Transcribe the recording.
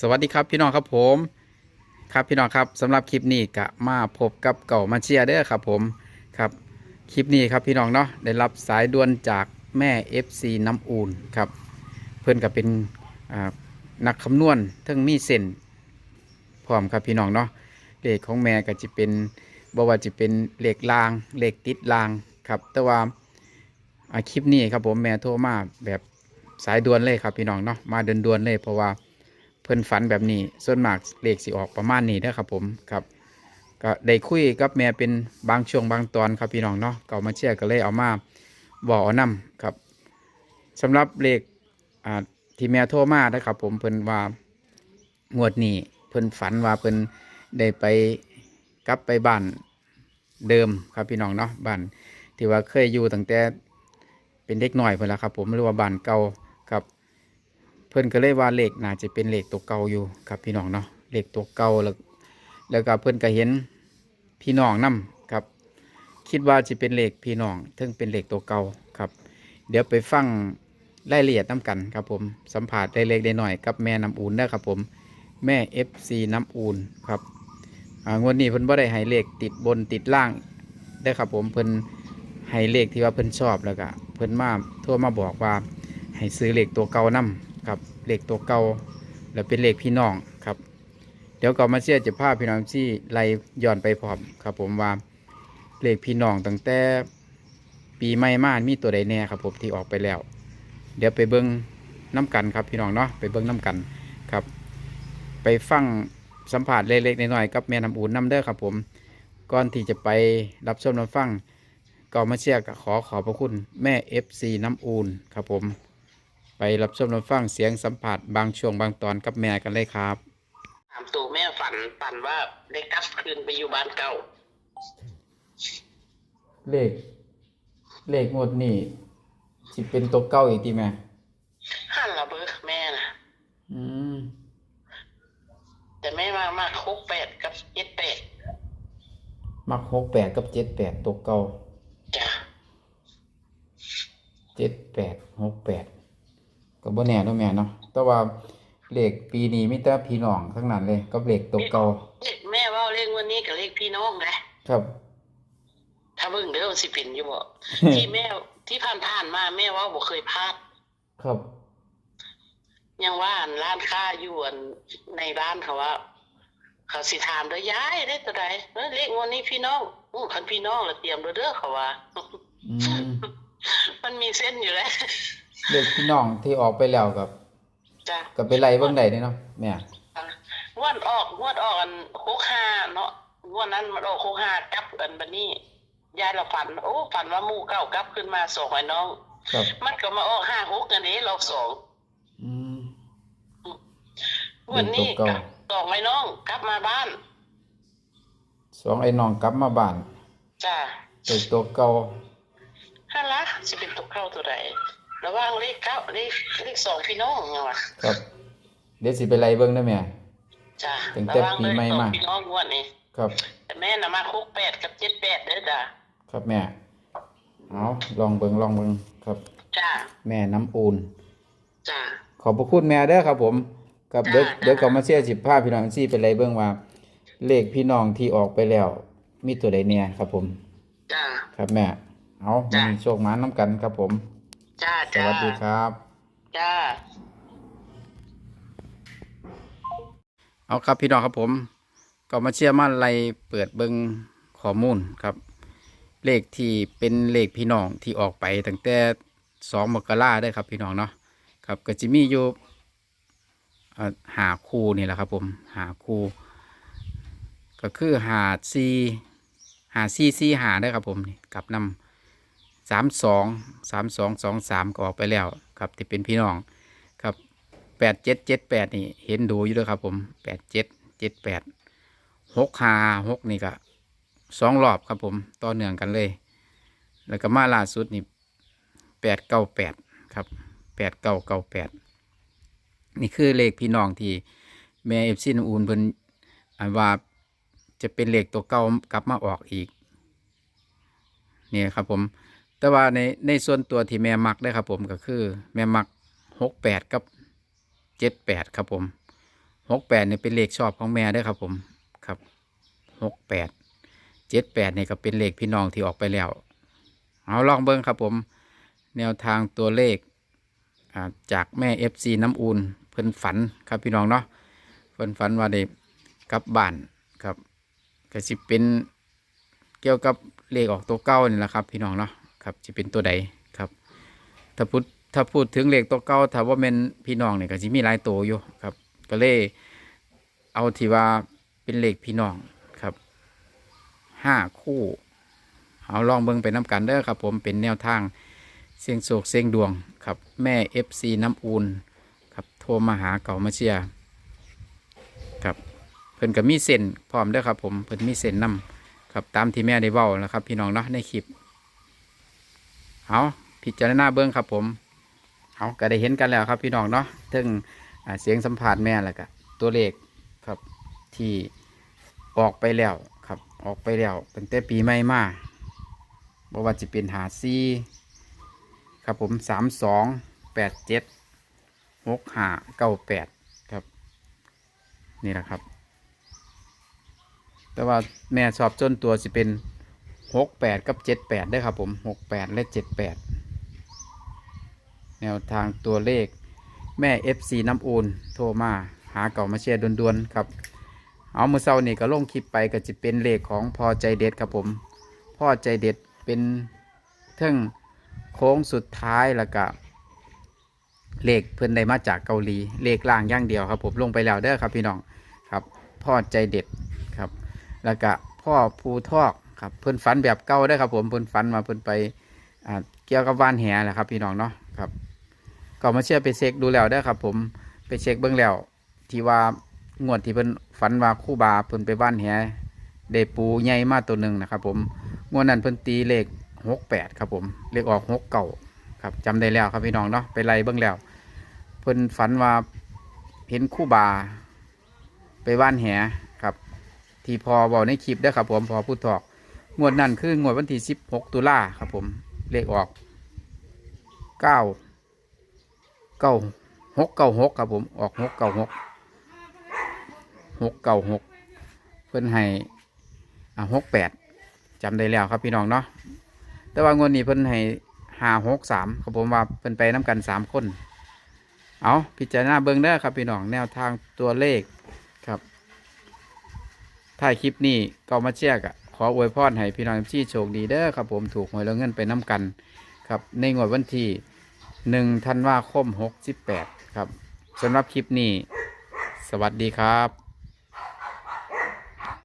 สวัสดีครับพี่น้องครับผม ครับพี่น้องครับสำหรับคลิปนี้ก็มาพบกับเก่ามาเชียร์เด้อครับผมครับคลิปนี้ครับพี่น้องเนาะได้รับสายด่วนจากแม่ FC น้ำอูนครับเพื่อนก็เป็นนักคำนวณเทั้งมีเส้นพร้อมครับพี่น้องเนาะเลขของแม่ก็จะเป็นบ่ว่าจะเป็นเลขลางเลขติดลางครับ แต่ว่าอ่าคลิปนี้ครับผมแม่โทรมาแบบสายด่วนเลยครับพี่น้องเนาะมาด่วนๆเลยเพราะว่า เพิ่นฝันแบบนี้ ส่วนมากเลขสิออกประมาณนี้นะครับผมครับก็ได้คุยกับแม่เป็นบางช่วงบางตอนครับพี่น้องเนาะก็เอามาเชื่อก็เลยเอามาบอกเอานำครับสำหรับเลขอ่าที่แม่โทรมานะครับผมเพิ่นว่างวดนี้เพิ่นฝันว่าเพิ่นได้ไปกลับไปบ้านเดิมครับพี่น้องเนาะบ้านที่ว่าเคยอยู่ตั้งแต่เป็นเด็กหน่อยเพิ่นละครับผมหรือว่าบ้านเก่าครับ เพิ่อนก็เลยว่าเลขน่าจะเป็นเลขตัวเก่าอยู่ครับพี่น้องเนาะเลขตัวเก่าแล้วแล้วก็เพิ่อนก็เห็นพี่น้องนํครับ คิดว่าจะเป็นเลขพี่น้องถึงเป็นเลขตัวเก่าครับ เดี๋ยวไปฟังรายละเอียดน้กันครับผมสัมผัสได้เล็กได้หน่อยกับแม่น้ำอูนได้ครับผมแม่ FC น้ำอูนครับอ่างวดนี้เพิ่นบ่ได้ให้เลขติดบนติดล่างได้ครับผมเพิ่นให้เลขที่ว่าเพิ่นชอบแล้วก็เพิ่นมาโทรมาบอกว่าให้ซื้อเลขตัวเก่านํ ครับเลขตัวเก่าแล้วเป็นเลขพี่น้องครับ เดี๋ยวก็มาเชื่อจะพาพพี่น้องที่ไล่ย้อนไปพร้อมครับ ผมว่าเลขพี่น้องตั้งแต่ปีใหม่มามีตัวใดแน่ครับผมที่ออกไปแล้ว เดี๋ยวไปเบิ้งน้ำกันครับพี่น้องเนาะไปเบิ้งน้ำกันครับ ไปฟังสัมผัสเล็กๆน้อยๆกับแม่น้ำอุ่นน้ำเด้อครับผมก่อนที่จะไปรับชมรับฟังก็มาเชื่อกับขอขอบพระคุณแม่ FC น้ำอูนครับผม ไปรับชมรับฟังเสียงสัมผัสบางช่วงบางตอนกับแม่กันเลยครับถามตู่แม่ฝันฝันว่าได้กลับคืนไปอยู่บ้านเก่า เลข เลขงวดนี่สิเป็นตัวเก้าอีกทีแม่หันละเบิกแม่นะอืมแต่แม่มามาคุกแปดกับเจ็ดแปดมักหกแปดกับเจ็ดแปดตัวเก้าจ้ะเจ็ดแปดหกแปด ก็บ่แน่เนาะแม่เนาะแต่ว่าเลขปีนี้มีแต่พี่น้องทั้งนั้นเลยกับเลขตัวเก่าเลขแม่ว่าเลขวันนี้กับเลขพี่น้องนะครับ ถ้าเบิ่งเด้อมันสิเป็นอยู่บ่ที่แม่ที่ผ่านผ่านๆมาแม่ว่าบ่เคยพลาดครับ ยังว่าอันร้านค้าอยู่อันในบ้านเขาว่า เขาสิถามเด้อยายได้ตัวใดเอ้ยเลขงวันนี้พี่น้องอู้คันพี่น้องแล้วเตรียมเด้อเด้อเขาว่าอืมมันมีเส้นอยู่แล้ว เลขพี่น้องที่ออกไปแล้วกับจ้ะกับไปไล่เบิ่งได้เด้เนาะแม่ งวดออกงวดออกอันโคกห้าเนาะงวดนั้นมันออกโคกห้ากลับกันบัดนี้ยายเราฝัน โอ้ฝันว่าหมู่เก้ากลับขึ้นมาส่งไอ้น้อง ครับ มันก็มาออกห้าหกกันนี้รอบสองอืม งวันนี้เลขตัวกเก่าลับสองไอ้น้องกลับมาบ้านสองไอ้น้องกลับมาบ้านจ้าเลขตัวเก่าห้าละสิเป็นตัวเข้าตัวใด ระหว่างเลขเก้าเลขเลขสองพี่น้องไงวะครับ เดี๋ยวสิไปไล่เบิ่งเด้อแม่จ้าตั้งแต่ระหว่างปีเลขใหม่สองมา พี่น้องงวดนี้ครับ แต่แม่น่ะมาคุกแปดกับเจ็ดแปดเด้อจ้าครับแม่ เอาลองเบิงลองเบิงครับ จ้าแม่น้ำอูน จ้า ขอบพระคุณแม่เด้อครับผมครับเดี๋ยวจ้า เดี๋ยวก็มาเสียสิบผ้าพี่น้องซี่เป็นไรเบิ่งว่า เลขพี่น้องที่ออกไปแล้ว มีตัวใดเนี่ยครับผม จ้า ครับแม่ เอาจ้ามีโชคหมาน้ำกันครับผม จ้าสจ้าวัสดีครับ จ้า เอาครับพี่น้องครับผม ก็มาเชื่อมั่นไล่เปิดเบิงข้อมูลครับ เลขที่เป็นเลขพี่น้องที่ออกไปตั้งแต่สองมกราได้อครับพี่น้องเนาะครับก็จะมีอยู่เอ่อหาคู่นี่แหละครับผมหาคู่ ก็คือหาซีหาซีซีหาได้อครับผมนี่กลับนำ สามสองสามสองสองสามก็ออกไปแล้วครับที่เป็นพี่น้องครับแปดเจ็ดเจ็ดแปดนี่เห็นดูอยู่ด้วยครับผมแปดเจ็ดเจ็ดแปดหกหาหกนี่ก็สองรอบครับผมต่อเนื่องกันเลย แล้วก็มาล่าสุดนี่แปดเก้าแปดครับแปดเก้าเก้าแปดนี่คือเลขพี่น้องที่แม่เอฟซีนอูนเพิ่นอ่านว่าจะเป็นเลขตัวเก่ากลับมาออกอีกนี่ครับผม แต่ว่าในในส่วนตัวที่แม่มักได้ครับผมก็คือ แม่มักหกแปดกับเจ็ดแปดครับผมหกแปดเนี่ยเป็นเลขชอบของแม่เด้ครับผมครับหกแปดเจ็ดแปดเนี่ยก็เป็นเลขพี่น้องที่ออกไปแล้ว เอาลองเบิ้งครับผม แนวทางตัวเลขาจากแม่เอฟซีน้ำอุ่นเพิ่นฝันครับพี่น้องเนาะเพิ่นฝันว่าได้กลับบ้านครับก็สิเป็นเกี่ยวกับเลขออกตัวเก้านี่แหละครับพี่น้องเนาะ ครับจะเป็นตัวใดครับ ถ้าพูดถ้าพูดถึงเลขตัวเก้าถ้าว่าเป็นพี่น้องเนี่ยก็สิมีหลายตัวอยู่ครับ ก็เลยเอาที่ว่าเป็นเลขพี่น้องครับห้าคู่ เอาลองเบิ่งไปน้ำกันเด้อครับ ผมเป็นแนวทางเสียงโศกเสียงดวงครับ แม่ FC น้ำอูนครับโทรมาหาเก่ามาเชียร์ครับเพิ่นก็มีเส้นพร้อมเด้อครับ ผมเพิ่นมีเส้นนำครับตามที่แม่ได้เว้าแล้วครับ พี่น้องเนาะในคลิป เอาพิจารณาเบิ่งครับผม เอาก็ได้เห็นกันแล้วครับพี่น้องเนาะถึงอ่าเสียงสัมผัสแม่แล้วก็ตัวเลขครับที่ออกไปแล้วครับออกไปแล้วตั้งแต่ปีใหม่มาบว่าจะเป็นหาซีครับผมสามสองแปดเจ็ดหกห้าเก้าแปดครับ นี่แหละครับ แต่ว่าแม่ชอบจนตัวสิเป็น หกแปดกับเจ็ดแปดได้ครับผมหกแปดและเจ็ดแปดแนวทางตัวเลขแม่ FC น้ำอูนโทรมา หาเก่ามาเชียร์ด่วนๆครับ เอามือเศร้านี่ก็ลงคลิปไปก็จะเป็นเลขของพอใจเด็ดครับผม พ่อใจเด็ดเป็นเทิงโค้งสุดท้ายแล้วก็เลขเพิ่นได้มาจากเกาหลีเลขล่างย่างเดียวครับผมลงไปแล้วเด้อครับพี่น้องครับ พ่อใจเด็ดครับ แล้วก็พ่อภูทอก ครับเพิ่นฝันแบบเก่าได้ครับ ผมเพิ่นฝันมาเพิ่นไปอ่าเกี่ยวกับว่านแหแหละครับ พี่น้องเนาะครับ ก็มาเชื่อไปเช็คดูแล้วได้ครับ ผมไปเช็คเบื้องแล้ว ที่ว่างวดที่เพิ่นฝันว่าคู่บาเพิ่นไปบ้านแหได้ปูใหญ่มาตัวหนึ่งนะครับ ผมงวดนั้นเพิ่นตีเลขหกแปดครับ ผมเลขออกหกเก่าครับจำได้แล้วครับพี่น้องเนาะไปไล่เบื้องแล้ว เพิ่นฝันว่าเห็นคู่บาไปบ้านแหครับ ที่พอบอกในคลิปได้อครับ ผมพอพูดถอก งวดนั้นคืองวดวันที่สิบหกตุลาครับผม เลขออกเก้าเก้าหกเก้าหกครับผมออกหกเก้าหกหกเก้าหกเพื่อนให้อ่าหกแปดจำได้แล้วครับพี่น้องเนาะแต่ว่างวดนี้เพิ่นให้ห้าหกสามครับผมว่าเพิ่นไปน้ำกันสามคน เอาพิจารณาเบิ้งเด้อครับพี่น้องแนวทางตัวเลขครับถ่ายคลิปนี้ก็มาเชียร์กะข ออวยพรให้พี่น้องที่โชคดีเด้อครับผมถูกหวยแล้วเงินไปน้ำกัน ครับในงวดวันที่หนึ่งธันวาคมหกสิบแปดครับสำหรับคลิปนี้ สวัสดีครับ